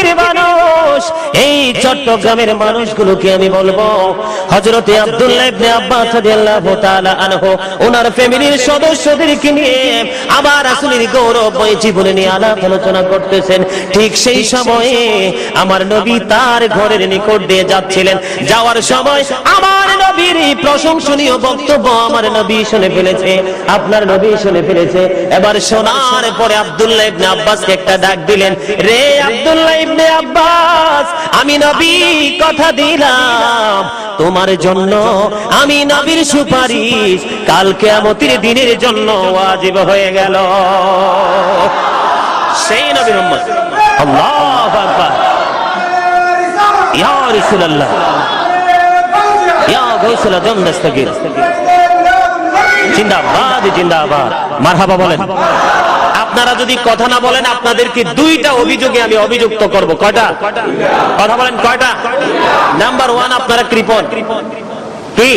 পৃথিবীর মানুষ এই চট্টগ্রামের মানুষগুলোকে আমি বলব হজরতে আব্দুল্লাহ ইবনে আব্বাস রাদিয়াল্লাহু তাআলা আনহু, ওনার ফ্যামিলির সদস্যদেরকে নিয়ে আবার রাসূলের গৌরবময় জীবনে নিয়ে আলাপ আলোচনা করতেছেন। ঠিক সেই সময়ে আমার নবী তার ঘরের নিকট দিয়ে যাচ্ছিলেন। যাওয়ার সময় আমার নবীর প্রশংসনীয় বক্তব্য আমার নবী শুনে ফেলেছে, আপনার নবী শুনে ফেলেছে। এবার শোনার পরে আব্দুল্লাহ ইবনে আব্বাসকে একটা ডাক দিলেন, রে আব্দুল্লাহ ইবনে আব্বাস, আমি কথা দিলাম। তোমার জন্য আমি নবীর সুপারিশ। কাল কিয়ামতের দিনের জন্য হয়ে গেল। সেই নবীর উম্মত। ইয়া ইয়া জিন্দাবাদ জিন্দাবাদ। মারহাবা বলেন। আপনারা যদি কথা না বলেন আপনাদেরকে দুইটা অভিযোগে আমি অভিযুক্ত করব। কয়টা? কথা বলেন কয়টা? নাম্বার ওয়ান আপনারা কৃপণ। কি?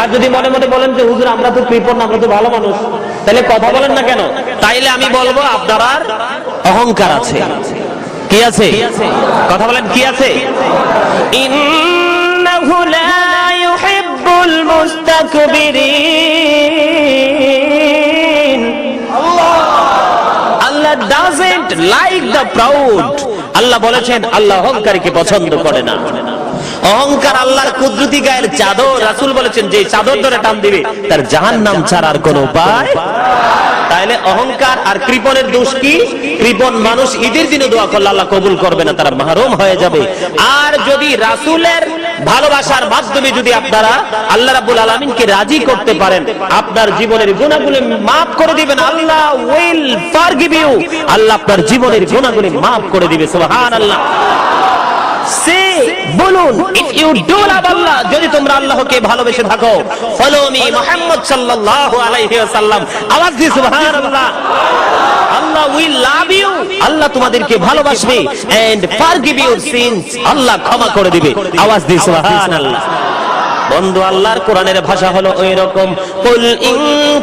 আর যদি মনে মনে বলেন যে হুজুর আমরা তো কৃপণ না, আমরা তো ভালো মানুষ তাহলে কথা বলেন না কেন? তাইলে আমি বলব আপনার অহংকার আছে। কি আছে? কথা বলেন কি আছে? ইন্নাহু লা ইউহিব্বুল মুস্তাকবিরিন। আল্লাহ ডাজেন্ট লাইক দ্য প্রাউড আল্লাহ বলেছেন আল্লাহ অহংকারীকে পছন্দ করে না। অহংকার আল্লাহর কুদরতি গায়ের চাদর রাসূল বলেছেন যে চাদর ধরে টান দিবে, তার জাহান্নাম ছাড়ার কোনো উপায় তাইলে অহংকার আর কৃপণের দোষ কি? কৃপণ মানুষ ঈদের দিনে দোয়া করলে আল্লাহ কবুল করবে না, তারা মাহরুম হয়ে যাবে। আর যদি রাসূলের ভালোবাসার মাধ্যমে যদি আপনারা আল্লাহ রাব্বুল আলামিনকে রাজি করতে পারেন, আপনার জীবনের গুনাহগুলো মাফ করে দিবেন, Allah will forgive you Allah আপনার জীবনের গুনাহগুলো মাফ করে দিবে, সুবহানাল্লাহ। বলুন। ইফ ইউ ডু লাভ আল্লাহ যদি তোমরা আল্লাহকে ভালোবেসে থাকো ফলো মি সাল্লাল্লাহু আলাইহি ওয়াসাল্লাম। আওয়াজ দিয়ে সুবহানাল্লাহ। আল্লাহ উইল লাভ ইউ আল্লাহ তোমাদেরকে ভালোবাসবে। এন্ড ফরগিভ ইউর সিনস আল্লাহ ক্ষমা করে দিবে। আওয়াজ দিয়ে সুবহানাল্লাহ। বন্ধু, আল্লাহর কোরআনের ভাষা হলো ওই রকম কুল ইন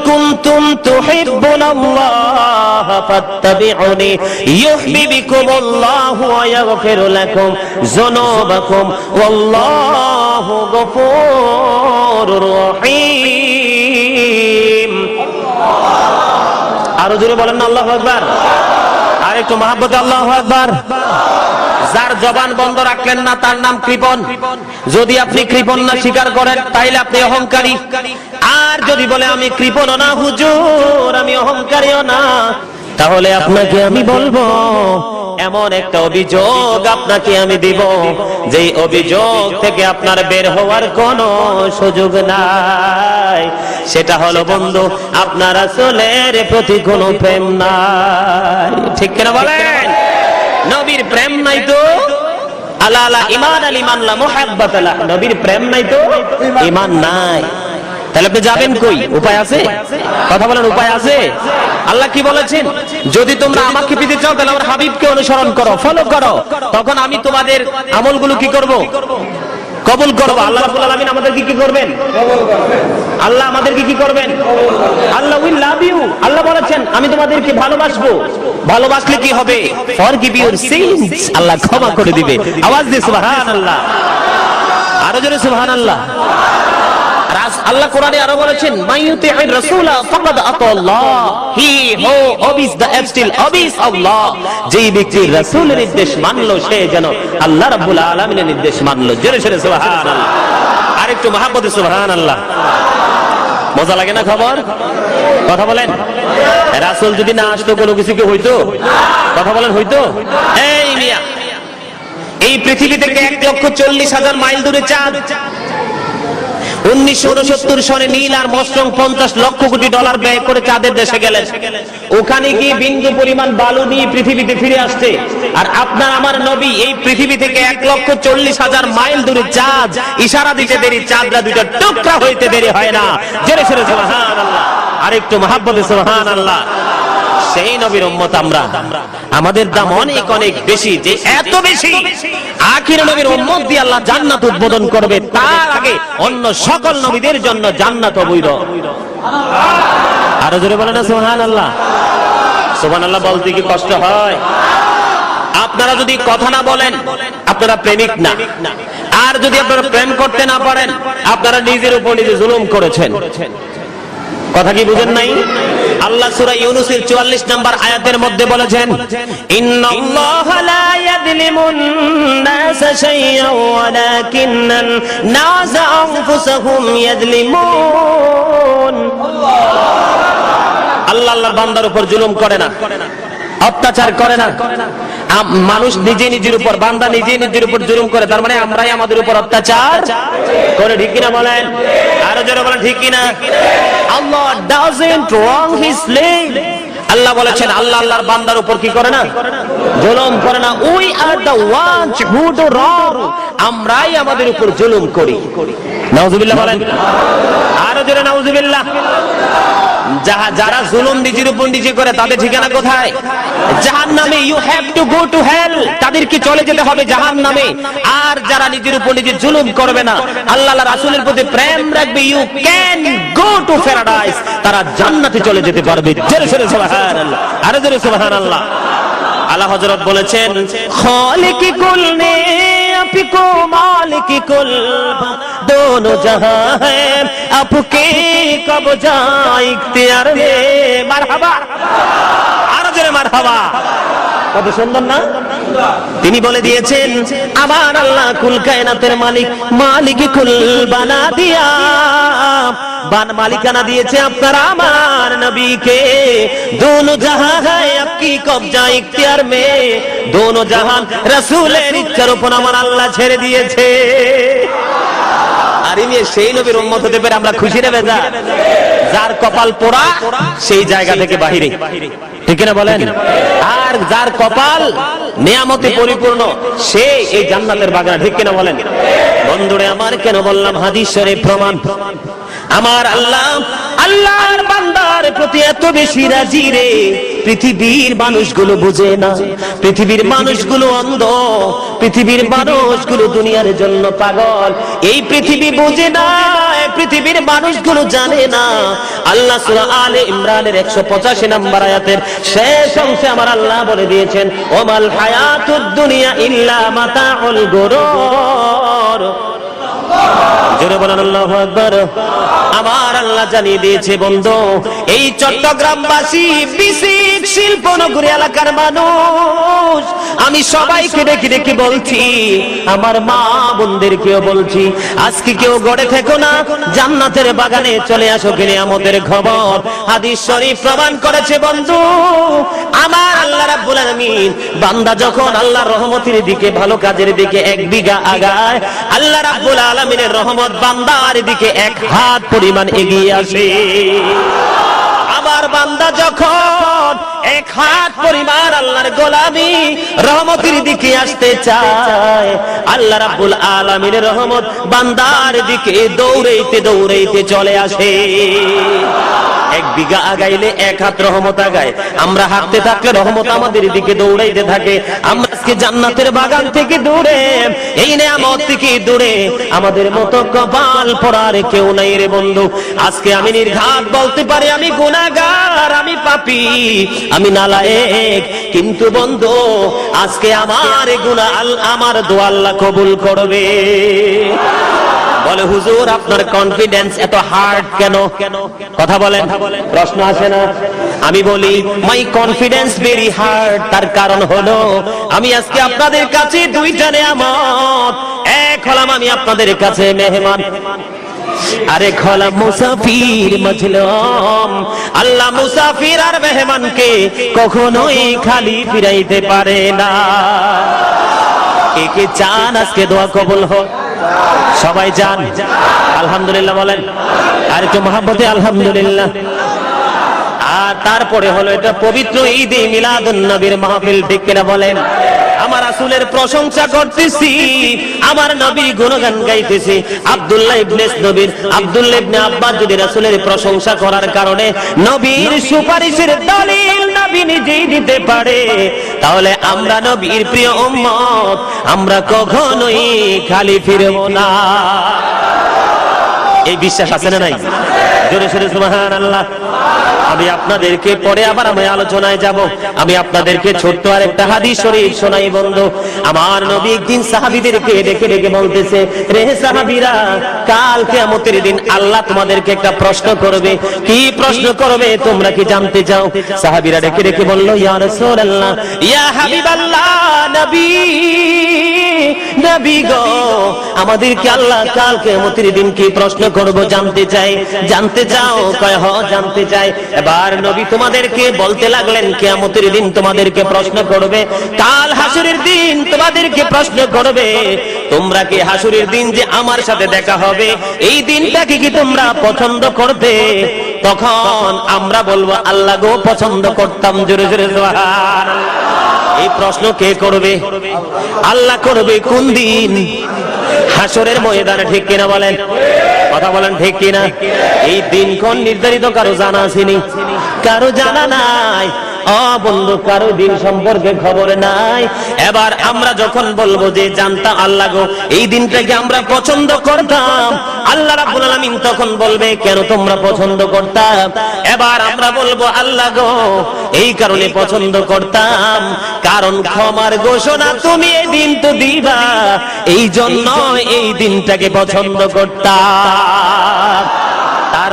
কুনতুম তুহিব্বুনাল্লাহ ফাত্তাবিউনি ইউহিব্বুকুমুল্লাহু ওয়া ইয়াগফির লাকুম যুনুবাকুম, ওয়াল্লাহু গফুরুর রহিম। আরও জোরে বলেন না, আল্লাহু আকবার। আর একটু মহাব্বতে, আল্লাহু আকবার। যার জবান বন্ধ রাখলেন না, তার নাম কৃপণ যদি আপনি কৃপণ না স্বীকার করেন, তাইলে আপনি অহংকারী। আর যদি বলে আমি কৃপণ না, হুজুর, আমি অহংকারীও না, তাহলে আপনাকে আমি বলব, এমন একটা অভিযোগ আপনাকে আমি দিব, যেই অভিযোগ থেকে আপনার বের হওয়ার কোনো সুযোগ নাই। সেটা হলো, বন্ধু, আপনার আসলের প্রতি কোনো প্রেম নাই। ঠিক কিনা বলেন? নবীর প্রেম নাই তো? আলা আলা ইমান আল ইমান লা মুহাব্বাত লা নবীর প্রেম নাই তো ইমান নাই। তাহলে আপনি যাবেন কই? উপায় আছে? কথা বলেন উপায় আছে? আল্লাহ কি বলেছেন? যদি তোমরা আমাকে পেতে চাও, তাহলে আমার হাবিবকে অনুসরণ করো ফলো করো। তখন আমি তোমাদের আমলগুলো কি করব? কবুল করব। আল্লাহ আলমিন আমাদের আমাদেরকে কি করবেন? আল্লাহ আমাদেরকে কি করবেন? আল্লাহ উইল লাভ ইউ আল্লাহ বলেছেন আমি তোমাদেরকে ভালোবাসবো। ভালোবাসলে কি হবে? ফরগিভ ইউর সিনস আল্লাহ ক্ষমা করে দিবে। আওয়াজ দিয়ে সুবহানাল্লাহ। আরও জোরে সুবহানাল্লাহ। রাস- আল্লাহ কোরআনে আরও বলেছেন মাইয়ুতি'র রাসূলা ফাকাদ আতাল্লাহ হি হো, অবিস, দ্য এবস্টিল অবিস আল্লাহ। যেই ব্যক্তি রাসূলের নির্দেশ মানলো, সে যেন আল্লাহ রাব্বুল আলামিনের নির্দেশ মানলো। জোরে জোরে সুবহানাল্লাহ। আরেকটু মহাব্বতে, সুবহানাল্লাহ। মজা লাগে না খবর? কথা বলেন। রাসূল যদি না আসতো, কোনো কিছু কি হইতো? কথা বলেন, হইতো? এই মিয়া, এই পৃথিবী থেকে এক লক্ষ চল্লিশ হাজার মাইল দূরে চাঁদ। উনিশশো সনে নীল আর মস্ট্রং পঞ্চাশ লক্ষ কোটি ডলার ব্যয় করে চাঁদের দেশে গেলেন। ওখানে গিয়ে বিন্দু পরিমাণ বালু নিয়ে পৃথিবীতে ফিরে আসছে। আর আপনার আমার নবী এই পৃথিবী থেকে এক লক্ষ চল্লিশ হাজার মাইল দূরে চাঁদ। ইশারা দিতে দেরি, চাঁদরা দুইটা টুকরা হইতে দেরি হয় না। জেরে সেরে সোহান আল্লাহ আর একটু মহাব্বতে সোহান আল্লাহ সেই নবীর উম্মত আমরা। আমাদের দাম অনেক অনেক বেশি, যে এত বেশি। আখির নবীর উম্মত দিয়ে আল্লাহ জান্নাত উদ্বোধন করবে, তার আগে অন্য সকল নবীদের জন্য জান্নাত অবৈধ। আরও জোরে বলে না, সুবহানাল্লাহ। সুবহানাল্লাহ বলতে কি কষ্ট হয়? আপনারা যদি কথা না বলেন, আপনারা প্রেমিক না। আর যদি আপনারা প্রেম করতে না পারেন, আপনারা নিজের উপর নিজে জুলুম করেছেন। কথা কি বুঝেন নাই? আল্লাহ সূরা ইউনূসের 44 নম্বর আয়াতের মধ্যে বলেছেন আল্লাহ আল্লাহর বান্দার উপর জুলুম করে না, অত্যাচার করে না। মানুষ নিজে নিজের উপর, বান্দা নিজে নিজের উপর জুলুম করে, তার মানে আমরাই আমাদের উপর অত্যাচার করে, ঠিক বলেন? আরও জোরে বলেন, ঠিক কিনা? আল্লাহ ডাজেন্ট রং হিজ স্লেভ আল্লাহ বলেছেন, আল্লাহ আল্লাহর বান্দার উপর কি করে না? জুলুম করে না। We are the ones who do wrong আমরাই আমাদের উপর জুলুম করি। নাউজুবিল্লাহ বলেন। আরও জোরে নাউজুবিল্লাহ। যারা জুলুম নিজের উপর নিজে করে, তাদের ঠিকানা কোথায়? জাহান নামে you have to go to hell তাদেরকে চলে যেতে হবে জাহান নামে আর যারা নিজের উপর নিজে জুলুম করবে না, আল্লাহ আল্লাহ রাসূলের প্রতি প্রেম রাখবে। You can go to paradise তারা জান্নাতে চলে যেতে পারবে। জোরে জোরে সুবহানাল্লাহ। আরে জোরে সুবহানাল্লাহ। আল্লাহ হযরত বলেছেন, খালিকি কুল নে আপকো মালিকি কুল दोनों जहां है आपके कब्जा इख्तियार में মারহাবা আরো জোরে মারহাবা কত সুন্দর না তিনি বলে দিয়েছেন আমার আল্লাহ কুল কায়নাতের মালিক মালিক কুল বানা দিয়া বান মালিকানা দিয়েছে আপনার আমার নবীকে। দোনো জাহান হ্যায় আপকি কবজা ইখতিয়ার মে। দোনো জাহান রাসূলের ইচ্ছার উপর আমার আল্লাহ ছেড়ে দিয়েছে। আর ইনি সেই নবীর উম্মত হতে পেরে আমরা খুশি রে বেজা। যার কপাল পোড়া সেই জায়গা থেকে বাহিরে। ঠিক না বলেন? আর যার কপাল নিয়ামতে পরিপূর্ণ সে এই জান্নাতের বাগান। ঠিক কিনা বলেন? বন্ধুরে আমার কেন বললাম হাদিস শরীফ প্রমাণ প্রমাণ? আমার আল্লাহ, আল্লাহর বান্দার প্রতি এত বেশি রাজি রে। পৃথিবীর মানুষগুলো বুঝে না, পৃথিবীর মানুষগুলো অন্ধ, পৃথিবীর মানুষগুলো দুনিয়ার জন্য পাগল। এই পৃথিবী বুঝে না পৃথিবীর মানুষগুলো জানে না। আল্লাহ সূরা আলে ইমরানের 185 নম্বর আয়াতের শেষ অংশে আমার আল্লাহ বলে দিয়েছেন, ওমাল হায়াতুদ দুনিয়া ইল্লা মাতাউল গুরুর। আমার আল্লাহ জানিয়ে দিয়েছে, বন্ধু, এই চট্টগ্রামবাসী বিসিক শিল্পনগরী এলাকার মানুষ। আমি সবাইকে ডেকে ডেকে বলছি, আমার মা বোনদেরকেও বলছি, আজকে কেউ গড়ে থেকো না, জান্নাতের বাগানে চলে আসো কিনে আমাদের খবর। হাদিস শরীফ প্রমাণ করেছে, বন্ধু, আমার আল্লাহ রাব্বুল আলামিন বান্দা যখন আল্লাহর রহমতের দিকে, ভালো কাজের দিকে এক বিঘা আগায়, আল্লাহ রাব্বুল আলামিনের রহমত বান্দার দিকে এক হাত পরিমাণ এগিয়ে আসে। আমার বান্দা যখন এক হাত পরিমাণ আল্লাহর গোলামি, রহমতের দিকে আসতে চায়, আল্লাহ রাব্বুল আলামিনের রহমত বান্দার দিকে দৌড়াইতে দৌড়াইতে চলে আসে। এক বিঘা আগাইলে এক হাত রহমত আগায়। আমরা হাঁটতে থাকলে রহমত আমাদের দিকে দৌড়াইতে থাকে। আমরা আজকে জান্নাতের বাগান থেকে দূরে, এই নেয়ামত থেকে দূরে। আমাদের মতো কপাল পড়ার কেউ নাই রে বন্ধু। আজকে আমি নির্ঘাত বলতে পারি, আমি গুনাহগার, আমি পাপি, আমি নালায়েক। কিন্তু বন্ধু, আজকে আমার আল আমার দোয়া আল্লাহ কবুল করবে। বলে, হুজুর, আপনার কনফিডেন্স এত হার্ড কেন? কথা বলেন। প্রশ্ন আসে না। আমি বলি মাই কনফিডেন্স ভেরি হার্ড তার কারণ হলো, আমি আজকে আপনাদের কাছে দুইটা নেয়ামত। এক হলাম আমি আপনাদের কাছে মেহমান আরে খলা মুসাফির মজলুম। আল্লাহ মুসাফির আর মেহমানকে কখনোই খালি ফিরাইতে পারে না। কে কে চান আজকে দোয়া কবুল হোক। সবাই যান। আলহামদুলিল্লাহ বলেন। আর একটু মহাব্বতে আলহামদুলিল্লাহ। আর তারপরে হলো এটা পবিত্র ঈদ মিলাদুন নবীর মাহফিল, ঠিক কিনা বলেন? আমার আসুলের প্রশংসা করতেছি, আমার নবী গুণগান গাইতেছি। আব্দুল্লাহ ইবনে নবীর, আব্দুল্লাহ ইবনে আব্বাস যদি রাসূলের প্রশংসা করার কারণে নবীর সুপারিশের দলিল নবী নিজেই দিতে পারে তাহলে আমরা নবীর প্রিয় উম্মত, আমরা কখনোই খালি ফিরব না। এই বিশ্বাস আছে না নাই? জোরে সোরে সুবহানাল্লাহ। আমি আপনাদেরকে পরে আবার আমি আলোচনায় যাব। আমি আপনাদেরকে ছোট্ট আর একটা হাদিস শরীফ শোনাই, বন্ধু। আমার নবী একদিন সাহাবীদেরকে ডেকে ডেকে বলতেছে, রে সাহাবীরা, কাল কিয়ামতের দিন আল্লাহ তোমাদেরকে একটা প্রশ্ন করবে। কি প্রশ্ন করবে তোমরা কি জানতে চাও? সাহাবীরা ডেকে ডেকে বলল, ইয়া রাসূলুল্লাহ, ইয়া হাবিবাল্লাহ, নবী। নবী গো, আমাদেরকে আল্লাহ কাল কিয়ামতের দিন কি প্রশ্ন করব জানতে চাই? জানতে চাও? কয় জানতে চাই। এবার নবী তোমাদেরকে বলতে লাগলেন দিন তোমাদেরকে প্রশ্ন করবে। কাল দিন তোমাদেরকে প্রশ্ন করবে, তোমরা কি হাসুরের দিন যে আমার সাথে দেখা হবে, এই দিনটাকে কি তোমরা পছন্দ করবে? তখন আমরা বলব, আল্লাহ গো, পছন্দ করতাম, জোরে জোরে, সুবহানাল্লাহ। এই প্রশ্ন কে করবে? আল্লাহ করবে কোন দিন? হাসরের ময়দানে ঠিক কিনা বলেন? কথা বলেন ঠিক কিনা? এই দিন কোন নির্ধারিত কারও জানা আসেনি কারও জানা নাই। বন্ধু, কারও দিন সম্পর্কে খবর নাই। এবার আমরা যখন বলব যে জানতাম আল্লাহ গো, এই দিনটাকে আমরা পছন্দ করতাম। আল্লাহ রাব্বুল আলামিন তখন বলবে, কেন তোমরা পছন্দ করতাম এবার আমরা বলব, আল্লাহ গো, এই কারণে পছন্দ করতাম। কারণ ক্ষমার ঘোষণা তুমি এই দিন তো দিবা। এই জন্য এই দিনটাকে পছন্দ করতাম।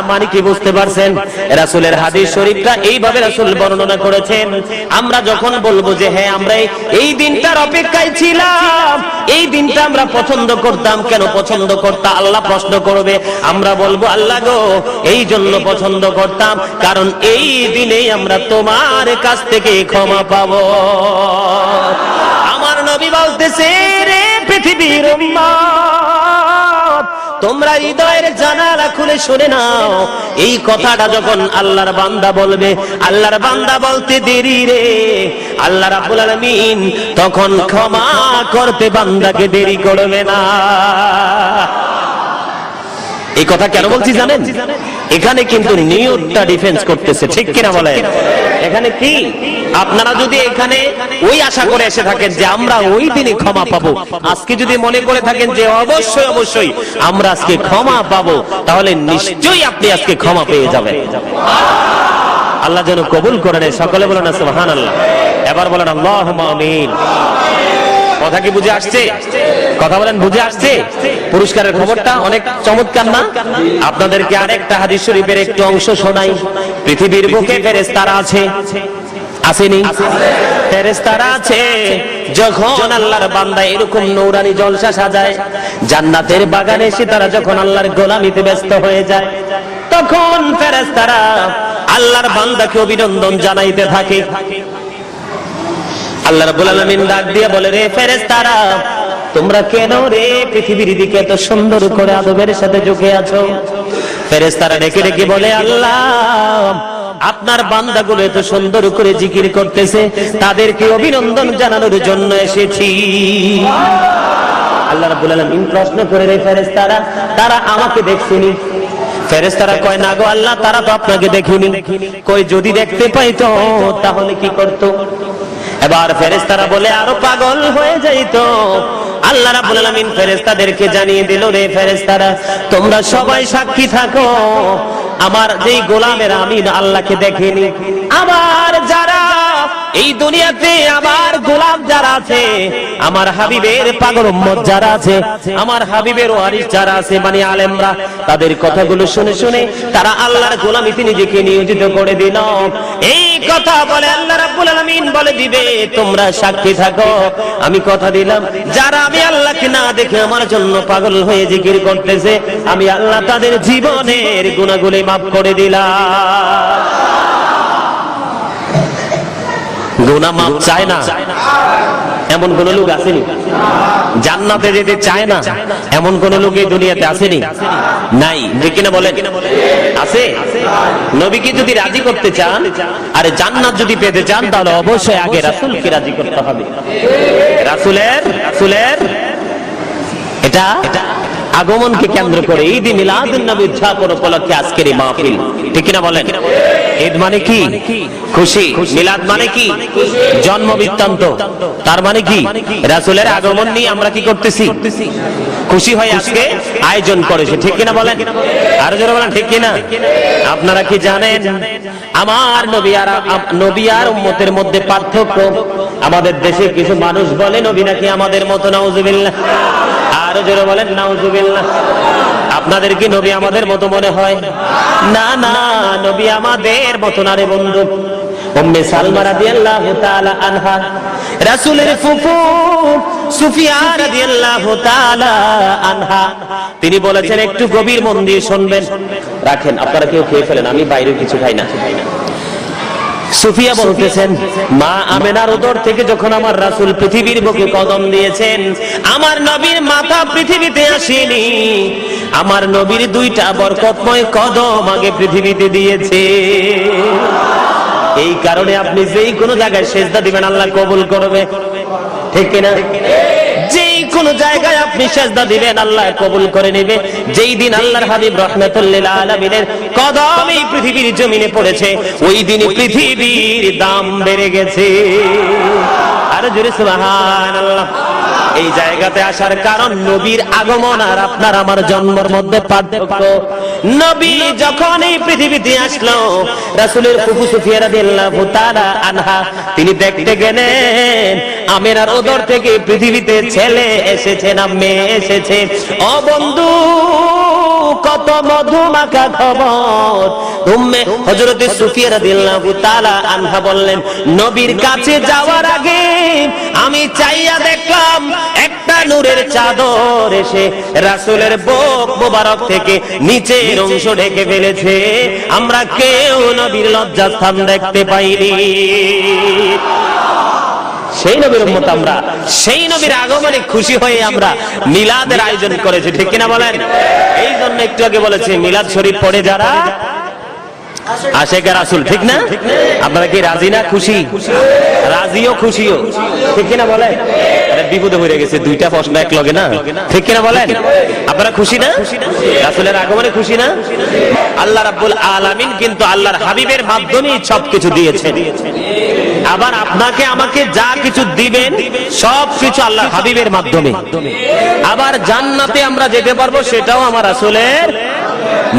মানে কি বুঝতে পারছেন? রাসূলের হাদিস শরীফটা এইভাবে রাসূল বর্ণনা করেছেন। আমরা যখন বলব যে হ্যাঁ আমরা এই- দিনটার অপেক্ষায় ছিলাম। এই দিনটা আমরা পছন্দ করতাম। কেন পছন্দ করতাম আল্লাহ প্রশ্ন করবে। আমরা বলব আল্লাহ গো এই জন্য পছন্দ করতাম। কারণ এই দিনেই আমরা তোমার কাছ থেকে ক্ষমা পাবো। আমার নবী বলতেছে রে পৃথিবীর উম্মত, তোমরা হৃদয়ের জানালা খুলে শুনে নাও। এই কথাটা যখন আল্লাহর বান্দা বলবে, আল্লাহর বান্দা বলতে দেরি রে। আল্লাহ রাব্বুল আলামিন তখন ক্ষমা করতে বান্দাকে দেরি করবে না। এই কথা কেন বলছি জানেন? এখানে কিন্তু নিয়তটা ডিফেন্স করতেছে ঠিক কিনা বলেন? এখানে কি? আপনারা যদি এখানে ওই আশা করে এসে থাকেন যে আমরা ওই দিনই ক্ষমা পাবো আজকে যদি মনে করে থাকেন যে অবশ্যই অবশ্যই আমরা আজকে ক্ষমা পাবো তাহলে নিশ্চয়ই আপনি আজকে ক্ষমা পেয়ে যাবেন। আল্লাহ যেন কবুল করে নেয়। সকলে বলেন সুবহান আল্লাহ এবার বলেন আল্লাহ আমিন। কথা কি বুঝে আসছে? কথা বলেন, বুঝে আসছে? পুরস্কারের খবরটা অনেক চমৎকার না? আপনাদেরকে আরেকটা হাদিস শরীফের একটু অংশ শোনাই। পৃথিবীর বুকে ফেরেশতারা আছে? আসেনি? ফেরেশতারা আছে। যখন আল্লাহর বান্দা এরকম নৌরানি জলসা সাজায়, জান্নাতের বাগানে এসে তারা যখন আল্লাহর গোলামিতে ব্যস্ত হয়ে যায়, তখন ফেরেশতারা আল্লাহর বান্দাকে অভিনন্দন জানাইতে থাকে। আল্লাহ রাব্বুল আলামিন ডাক দিয়ে বলে, রে ফেরেশতারা তোমরা কেন রে? পৃথিবীর দিকে এত সুন্দর করে আদবের সাথে ঝুঁকে আছো। ফেরেশতারা ডেকে ডেকে বলে, আল্লাহ, আপনার বান্দাগুলো এত সুন্দর করে জিকির করতেছে, তাদেরকে অভিনন্দন জানানোর জন্য এসেছি। আল্লাহ রাব্বুল আলামিন প্রশ্ন করে রে ফেরেশতারা, তারা আমাকে দেখছেনি ফেরেশতারা কয়, না গো আল্লাহ, তারা তো আপনাকে দেখিনি। কই যদি দেখতে পাইতো, তাহলে কি করতো? এবার ফেরেশতারা বলে, আরও পাগল হয়ে যাইতো। আল্লাহ রাব্বুল আলামিন ফেরেশতাদেরকে জানিয়ে দিল, রে ফেরেশতারা, তোমরা সবাই সাক্ষী থাকো। আমার যেই গোলামের আমি আল্লাহকে দেখিনি। আমার যারা এই দুনিয়াতে আমার গোলাম আছে। আমার হাবিবের পাগল উম্মত যারা আছে, আমার হাবিবের ওয়ারিস যারা আছে মানে আলেমরা, তাদের কথাগুলো শুনে শুনে তারা আল্লাহর গোলামিতে নিজেকে নিয়োজিত করে দিল। এই কথা বলে আল্লাহ রাব্বুল আলামিন বলে দিবে, তোমরা সাক্ষী থাকো। আমি কথা দিলাম, যারা আমি আল্লাহকে না দেখে আমার জন্য পাগল হয়ে জিকির করতেছে, আমি আল্লাহ তাদের জীবনের গুণাগুলি মাফ করে দিলাম। গুনাহ মাপ চায় না। এমন কোন লোক আসেনি। জান্নাতে যেতে চায় না, এমন কোন লোক এই দুনিয়াতে আসেনি। নাই কিনা বলেন? আছে? নবীকে যদি রাজি করতে চান, আর জান্নাত যদি পেতে চান, তাহলে অবশ্যই আগে রাসূলকে রাজি করতে হবে। রাসুলের রাসুলের, এটা আগমনকে কেন্দ্র করে ঈদ মিলাদুন নবী উদযাপন উপলক্ষে আজকের এই মাহফিল। ঠিক কিনা বলেন? ঈদ মানে কি? খুশি। মিলাদ মানে কি? জন্ম বৃত্তান্ত। তার মানে কি? রাসূলের আগমন নিয়ে আমরা কি করতেছি? খুশি হয়ে আজকে আয়োজন করেছে। ঠিক কিনা বলেন? আরও জোরে বলেন, ঠিক কিনা? আপনারা কি জানেন? আমার নবী আর নবী আর উম্মতের মধ্যে পার্থক্য। আমাদের দেশে কিছু মানুষ বলে, নবী নাকি আমাদের মতো, নাউজুবিল্লাহ। আরও জোরে বলেন, নাউজুবিল্লাহ। আপনাদের কি নবী আমাদের মতো মনে হয়? না না, নবী আমাদের মতো না রে বন্ধু। উম্মে সালমা রাদিয়াল্লাহু তাআলা আনহা, রাসূলের ফুফু সুফিয়া রাদিয়াল্লাহু তাআলা আনহা, তিনি বলেছেন, একটু গভীর মন দিয়ে শুনবেন। রাখেন, আপনারা কেউ খেয়ে ফেলেন, আমি বাইরে কিছু খাই না। সুফিয়া বলতেছেন, মা আমেনার উদর থেকে যখন আমার রাসূল পৃথিবীর বুকে কদম দিয়েছেন, আমার নবীর মাথা পৃথিবীতে আসেনি। আমার নবীর দুইটা বরকতময় কদম আগে পৃথিবীতে দিয়েছে। এই কারণে আপনি যেই কোনো জায়গায় সেজদা দিবেন, আল্লাহ কবুল করবে। ঠিক কিনা? কোন জায়গায় আপনি সেজদা দিবেন, আল্লাহ কবুল করে নেবে। যেই দিন আল্লাহর হাবিব রহমাতুল্লিল আলামিনের কদম এই পৃথিবীর জমিনে পড়েছে, ওই দিন পৃথিবীর দাম বেড়ে গেছে। আর জোরে সুবহানাল্লাহ। এই জায়গাতে আসার কারণ নবীর আগমন আর আপনার আমার জন্মের মধ্যে পার্থক্য। নবী যখন এই পৃথিবীতে আসলো, রাসূলের ফুফু সুফিয়া রাদিয়াল্লাহু তাআলা আনহা, তিনি দেখতে গেলেন আমেনার ওদর থেকে পৃথিবীতে ছেলে এসেছে, না মেয়ে এসেছে। ও বন্ধু, কত মধু মাখা খবর। উম্মে হযরতে সুফিয়া রাদিয়াল্লাহু তাআলা আনহা বললেন, নবীর কাছে যাওয়ার আগে আমি চাইয়া দেখলাম একটা নূরের চাদর এসে রাসূলের বুক মোবারক থেকে নিচের অংশ ঢেকে ফেলেছে। আমরা কেউ নবীর লজ্জাস্থান দেখতে পাইনি। সেই নবীর উম্মত আমরা, সেই নবীর আগমনে খুশি হয়ে আমরা মিলাদের আয়োজন করেছি, ঠিক কিনা বলেন? এই জন্য একটু আগে বলেছি, মিলাদ শরীফ পড়ে যারা ঠিক না? আপনারা কি রাজি না খুশি? রাজিও খুশিও, ঠিক কিনা বলেন? বিপদে হয়ে গেছে দুইটা প্রশ্ন এক লগে না? ঠিক কিনা বলেন? আপনারা খুশি না? রাসুলের আগমনে খুশি না? আল্লাহ রাব্বুল আলামিন কিন্তু আল্লাহর হাবিবের মাধ্যমেই সবকিছু দিয়েছেন। আবার আপনাকে আমাকে যা কিছু দিবেন সব কিছু আল্লাহ হাবিবের মাধ্যমে। আবার জান্নাতে আমরা যেতে পারব সেটাও আমার আসলের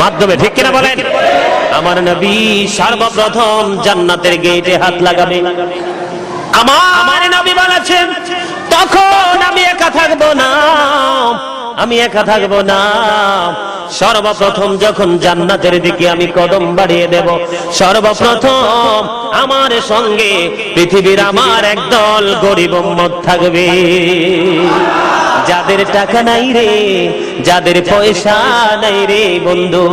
মাধ্যমে। ঠিক কিনা বলেন? আমার নবী সর্বপ্রথম জান্নাতের গেটে হাত লাগাবে। আমার নবী আমি একা থাকব না। সর্বপ্রথম যখন জান্নাতের দিকে আমি কদম বাড়িয়ে দেব, সর্বপ্রথম আমার সঙ্গে পৃথিবীর আমার একদল গরিব থাকবে। যাদের টাকা নাই রে, যাদের পয়সা নাই রে বন্ধু,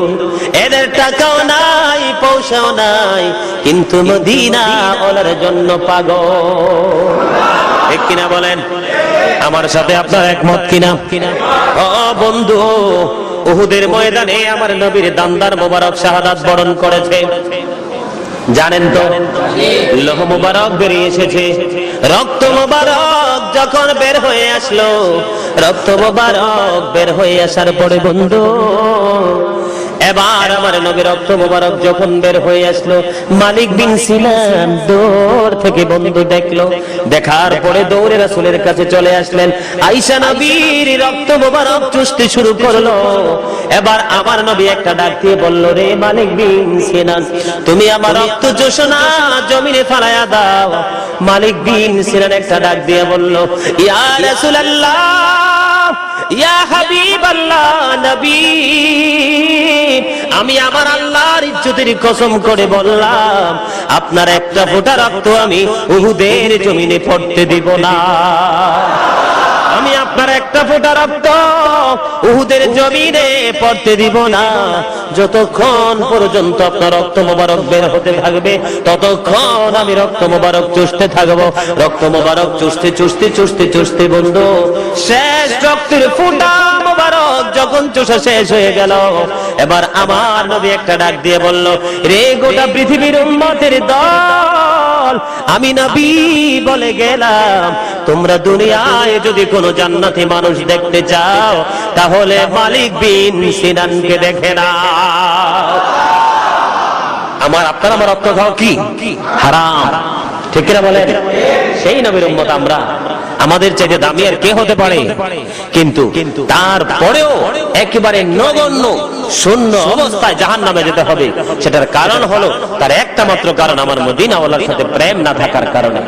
এদের টাকাও নাই, পয়সাও নাই, কিন্তু মদিনা ওনার জন্য পাগল। ঠিক কিনা বলেন? আমার সাথে আপনার একমত কিনা? বন্ধু, উহুদের ময়দানে আমার নবীর দান্দার মোবারক শাহাদাত বরণ করেছে। জানেন তো, লোহ মুবারক বেরিয়ে এসেছে। রক্ত মুবারক যখন বের হয়ে আসলো, রক্ত মুবারক বের হয়ে আসার পরে বন্ধু এবার আমার নবী রক্ত মুবারক যখন বের হয়ে আসলো, মালিক বিন সিনান দৌড় থেকে বন্ধু দেখল। দেখার পরে দৌড়ে রাসূলের কাছে চলে আসলেন। আয়েশা নবীর রক্ত মুবারক চুষতে শুরু করল। এবার আমার নবী একটা ডাক দিয়ে বলল, রে মালিক বিন সিনান তুমি আমার রক্ত চোষো না, জমিনে ফালায়া দাও। মালিক বিন সিনান একটা ডাক দিয়ে বলল, ইয়া রাসূলুল্লাহ ইয়া হাবিবাল্লাহ নবী, আমি আমার আল্লাহর ইজ্জতের কসম করে বললাম, আপনার একটা ফোটা রক্ত আমি উহুদের জমিনে পড়তে দিব না। আপনার একটা ফোটা রক্ত উহুদের জমিনে পড়তে দিব না। যতক্ষণ পর্যন্ত আপনার রক্ত মোবারক বের হতে থাকবে, ততক্ষণ আমি রক্ত মোবারক চুষতে থাকব। রক্ত মোবারক চুষতে চুষতে চুষতে চুষতে বন্ধু, শেষ রক্তের ফোঁটা মোবারক যখন চুষা শেষ হয়ে গেল, এবার আমার নবী একটা ডাক দিয়ে বলল, রে গোটা পৃথিবীর উম্মতের দল, আমি নবী বলে গেলাম। তোমরা দুনিয়ায় যদি কোনো জান্নাতি মানুষ দেখতে চাও, তাহলে মালিক বিন সিনানকে দেখে না আমার, আপনার আমার খাও কি? হারাম। ঠিক কিনা বলে সেই নবীর উম্মত আমরা। আমাদের চাইতে দামি আর কে হতে পারে? কিন্তু তারপরেও একেবারে নগণ্য শূন্য অবস্থায় জাহান নামে যেতে হবে। সেটার কারণ হলো তার একটা মাত্র কারণ আমার মদিনাওয়ালার সাথে প্রেম না থাকার কারণে।